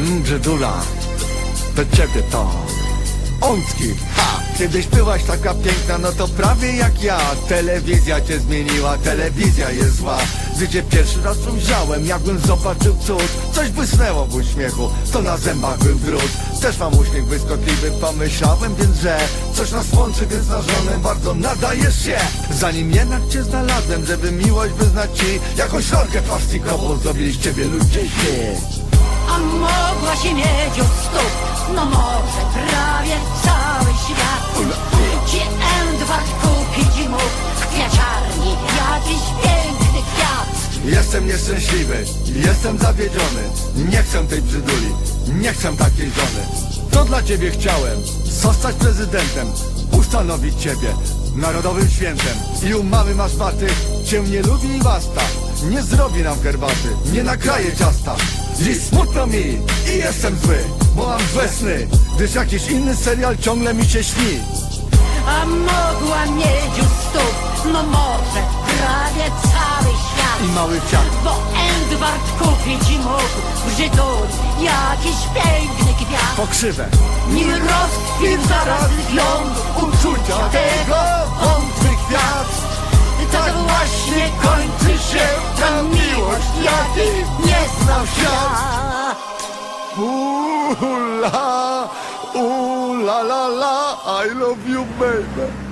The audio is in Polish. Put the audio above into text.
brzydula, do ciebie to. Ącki, ha! Kiedyś byłaś taka piękna, no to prawie jak ja. Telewizja cię zmieniła, telewizja jest zła. Życie pierwszy raz ujrzałem, jakbym zobaczył cud. Coś błysnęło w uśmiechu, to na zębach był drut Też mam uśmiech błyskotliwy, pomyślałem więc, że Coś nas łączy, więc na żonę bardzo nadajesz się. Zanim jednak cię znalazłem, żeby miłość wyznać ci Jakąś rolkę plastikową zrobili z ciebie mieć u stóp. No może prawie cały świat. Ci Edward kupić mógł W kwiaciarni jakiś piękny kwiat. Jestem nieszczęśliwy, jestem zawiedziony. Nie chcę tej brzyduli, nie chcę takiej żony. To dla ciebie chciałem, zostać prezydentem Ustanowić ciebie narodowym świętem. I u mamy masz maty, cię nie lubi i basta. Nie zrobi nam herbaty, nie nakraje ciasta Dziś smutno mi i jestem zły Bo mam złe sny, gdyż jakiś inny serial ciągle mi się śni. A mogła mieć u stóp No może prawie cały świat. I mały kwiat Bo Edward kupić mógł w Żyduli jakiś piękny kwiat Pokrzywę. Nie rozkwit zaraz ląd uczucia tego nie Ooh la, ooh la la la, I love you baby